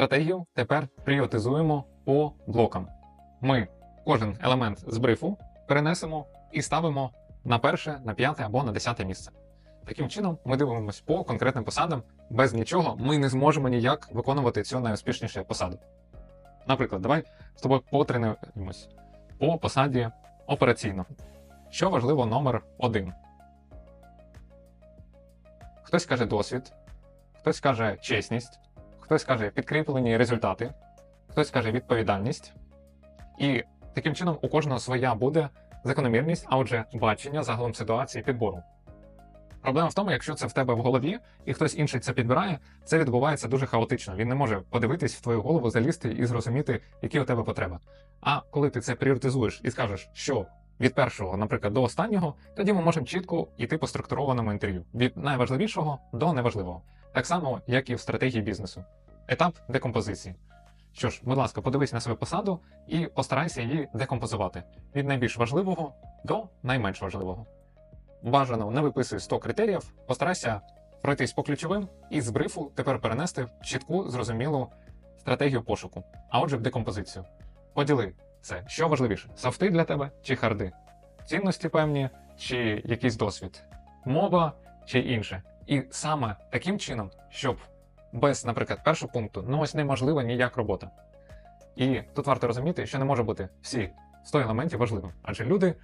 Стратегію тепер пріоритизуємо по блокам. Ми кожен елемент з брифу перенесемо і ставимо на перше, на п'яте або на десяте місце. Таким чином, ми дивимося по конкретним посадам. Без нічого ми не зможемо ніяк виконувати цю найуспішнішу посаду. Наприклад, давай з тобою потренуємось по посаді операційного. Що важливо номер один? Хтось каже досвід, хтось каже чесність, хтось каже підкріплені результати, хтось каже відповідальність. І таким чином у кожного своя буде закономірність, а отже, бачення загалом ситуації підбору. Проблема в тому, якщо це в тебе в голові, і хтось інший це підбирає, це відбувається дуже хаотично. Він не може подивитись в твою голову, залізти і зрозуміти, які у тебе потреби. А коли ти це пріоритизуєш і скажеш, що від першого, наприклад, до останнього, тоді ми можемо чітко йти по структурованому інтерв'ю від найважливішого до неважливого, так само, як і в стратегії бізнесу. Етап декомпозиції. Що ж, будь ласка, подивись на свою посаду і постарайся її декомпозувати від найбільш важливого до найменш важливого. Бажано не виписуй 100 критеріїв, постарайся пройтись по ключовим і з брифу тепер перенести в чітку, зрозумілу стратегію пошуку, а отже, в декомпозицію. Поділи це, що важливіше: софти для тебе чи харди, цінності певні, чи якийсь досвід, мова чи інше. І саме таким чином, щоб без, наприклад, першого пункту ну ось неможлива ніяк робота. І тут варто розуміти, що не може бути всі 100 елементів важливим, адже люди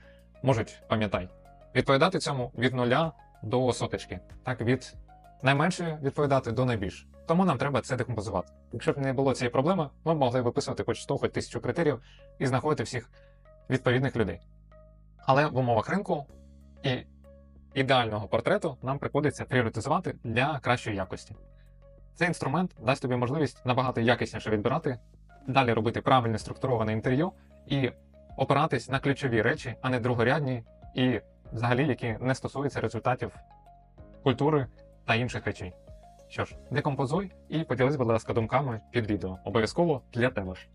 можуть, пам'ятай, відповідати цьому від нуля до соточки, так від найменшої відповідати до найбільш. Тому нам треба це декомпозувати. Якщо б не було цієї проблеми, ми б могли виписувати хоч 100, хоч 1000 критеріїв і знаходити всіх відповідних людей. Але в умовах ринку і ідеального портрету нам приходиться пріоритизувати для кращої якості. Цей інструмент дасть тобі можливість набагато якісніше відбирати, далі робити правильне структуроване інтерв'ю і опиратись на ключові речі, а не другорядні, і взагалі, які не стосуються результатів культури та інших речей. Що ж, декомпозуй і поділись, будь ласка, думками під відео. Обов'язково для тебе ж.